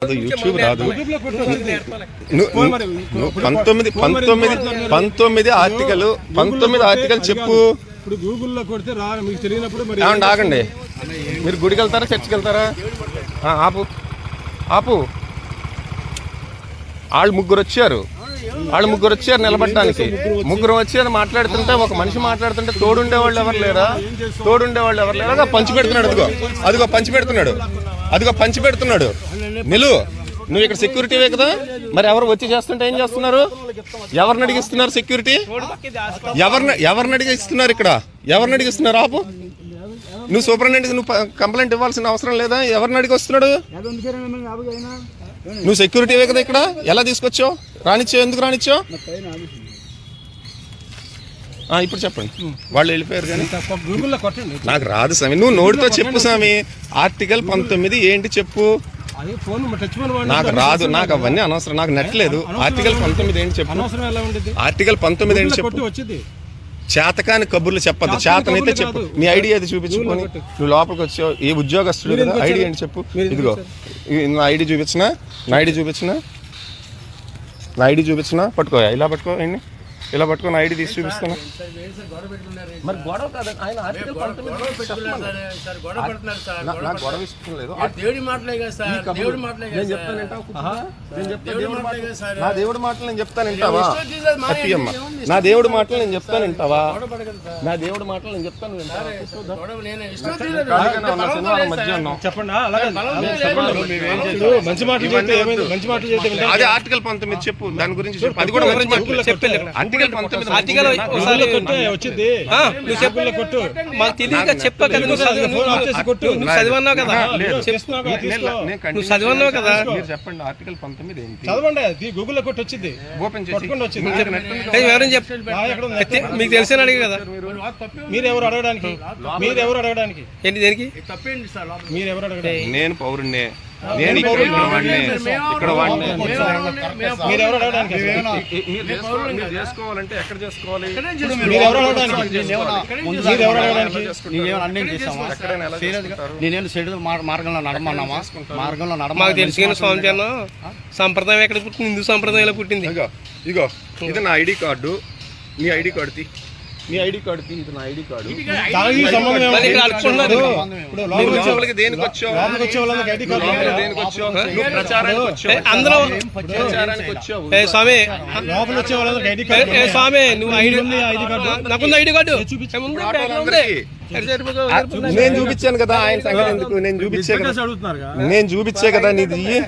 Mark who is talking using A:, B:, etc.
A: YouTube రాదు. పంతొమ్మిది పంతొమ్మిది. పంతొమ్మిది ఆర్టికల్ పంతొమ్మిది ఆర్టికల్ చెప్పు.
B: ఇప్పుడు గూగుల్లో కొడితే రా మీకు తెలియనప్పుడు మరి
A: ఆగండి. మీరు గుడికి వెళ్తారా చర్చికి వెళ్తారా? ఆపు. ఆపు. వాళ్ళు ముగ్గురు వచ్చారు. వాళ్ళు ముగ్గురు వచ్చారు నిలబడడానికి ముగ్గురు వచ్చారు మాట్లాడుతుంటే ఒక మనిషి మాట్లాడుతుంటే తోడుండే వాళ్ళు ఎవరు లేరా? తోడుండే వాళ్ళు ఎవరు లేరా? పంచి పెడుతున్నాడు అదిగో. అదిగో పంచి పెడుతున్నాడు. అదిగో పంచి పెడుతున్నాడు. నిలువు నువ్వు ఇక్కడ సెక్యూరిటీవే కదా? మరి ఎవరు వచ్చి చేస్తుంటే ఏం చేస్తున్నారు? ఎవరిని అడిగిస్తున్నారు సెక్యూరిటీ ఎవరిని ఎవరిని అడిగిస్తున్నారు ఇక్కడ? ఎవరిని అడిగిస్తున్నారు? ఆపు. నువ్వు సూపరింటెండెంట్ నువ్వు కంప్లైంట్ ఇవ్వాల్సిన అవసరం లేదా? ఎవరిని అడిగి వస్తున్నాడు నువ్వు సెక్యూరిటీవే కదా ఇక్కడ? ఎలా తీసుకొచ్చావు? రానిచ్చావు? ఎందుకు రానిచ్చావు? ఇప్పుడు చెప్పండి. వాళ్ళు వెళ్ళిపోయారు కానీ?
B: గూగుల్లో కొట్టండి.
A: నాకు రాదు స్వామి. నువ్వు నోటితో చెప్పు స్వామి. ఆర్టికల్ పంతొమ్మిది ఏంటి చెప్పు? నాకు రాదు నాకు అవన్నీ అనవసరం నాకు నెట్లేదు ఆర్టికల్ పంతొమ్మిది ఏంటి చెప్పు? ఆర్టికల్ పంతొమ్మిది ఏంటి చెప్పు? చేతకాని కబుర్లు చెప్పద్దు. చేతనైతే చెప్పు. నీ ఐడి అది చూపించుకొని. నువ్వు లోపలికి వచ్చావు. ఏ ఉద్యోగస్తుడు కదా? ఐడి? ఏంటి చెప్పు? ఇదిగో. నా ఐడి చూపించిన? నా ఐడి చూపించిన? నా ఐడి చూపించిన? పట్టుకో. ఇలా పట్టుకో. ఏంటి? ఇలా పట్టుకో నా ఐడి తీసి చూపిస్తాను మరి గొడవ కాదు ఆయన ఆర్టికల్ నాకు గొడవ ఇష్టం లేదు.
C: దేవుడి మాటలే కదా సార్ దేవుడి మాటలే కదా
A: నేను. చెప్తాను. నేను
C: దేవుడి మాటలే సార్.
A: నా దేవుడి మాటలు నేను చెప్తాను వింటావా? నా దేవుడి మాటలు నేను చెప్తాను వింటావా. నా దేవుడి మాటలు నేను చెప్తాను
B: చెప్పండి మంచి మాటలు చెప్తే ఏమైంది? మంచి మాటలు చెప్తే వింటారు.
A: అదే ఆర్టికల్ పంతొమ్మిది చెప్పు. దాని గురించి చెప్పు. అది కూడా.
B: కొట్టు.
A: ఆర్టికల్
D: ఆర్టికల్
B: కొట్టే వచ్చింది.
D: నువ్వు చెప్పు.
B: గూగుల్లో కొట్టు.
D: మాకు తెలియక చెప్పా కదా నువ్వు చదివన్నావు కదా. నువ్వు చదివన్నావు.
A: మీరు చెప్పండి ఆర్టికల్ పంతొమ్మిది ఏంటి?
B: చదవండి అది. గూగుల్లో కొట్టి వచ్చింది.
A: ఓపెన్ చేసి.
B: కొట్టుకొని వచ్చింది.
A: మీకు
D: తెలిసిన అడిగి కదా.
B: మీరు ఎవరు అడగడానికి? మీరు ఎవరు అడగడానికి?
D: ఏంటి దేనికి?
C: తప్పేంటి సార్ లోపల?
B: మీరు ఎవరు అడగడానికి?
A: నేను పౌరుణ్ణే. నేను ఇక్కడ
B: మీరు
A: చేసుకోవాలంటే ఎక్కడ చేసుకోవాలి?
E: చెడు మార్- మార్గంలో నడమన్నామా మార్గంలో నడమ
D: మాకు తెలిసి కానీ స్వామి సంప్రదాయం ఎక్కడ పుట్టింది? హిందూ సంప్రదాయంలో పుట్టింది?
A: ఇగో ఇగో ఇది నా ఐడి కార్డు. నీ ఐడి కార్డు తీ. నీ ఐడి కార్డు. తీ ఇది నా ఐడి కార్డు
B: ఐడి కార్డు
A: లోపలికి
B: లేదా?
A: దేనికి వచ్చావు? నువ్వు ప్రచారానికి వచ్చావు
D: ఏ, అందరూ
A: ప్రచారానికి వచ్చావు?
D: ఏ స్వామి
B: లోపల వచ్చే వాళ్ళకి ఐడి
D: ఏ,
B: కార్డు
D: ఏ స్వామి నువ్వు ఐడి
B: ఉంది ఐడి కార్డు
D: నాకుంది ఐడి కార్డు.
B: చూపించు.
D: ఏముంది?
A: ఇప్పుడు
D: బ్యాగ్లో ఉంది.
A: ఆటోలందరికీ.
D: ఎక్కడ సరిపోతుందో
A: ఆ,
D: సరిపోతుందో.
A: నేను చూపించాను కదా ఆయన సంగతి ఎందుకు? నేను చూపించే కదా.
B: అడుగుతున్నారు
A: నేను చూపించే కదా నీది. ఇయ్యి.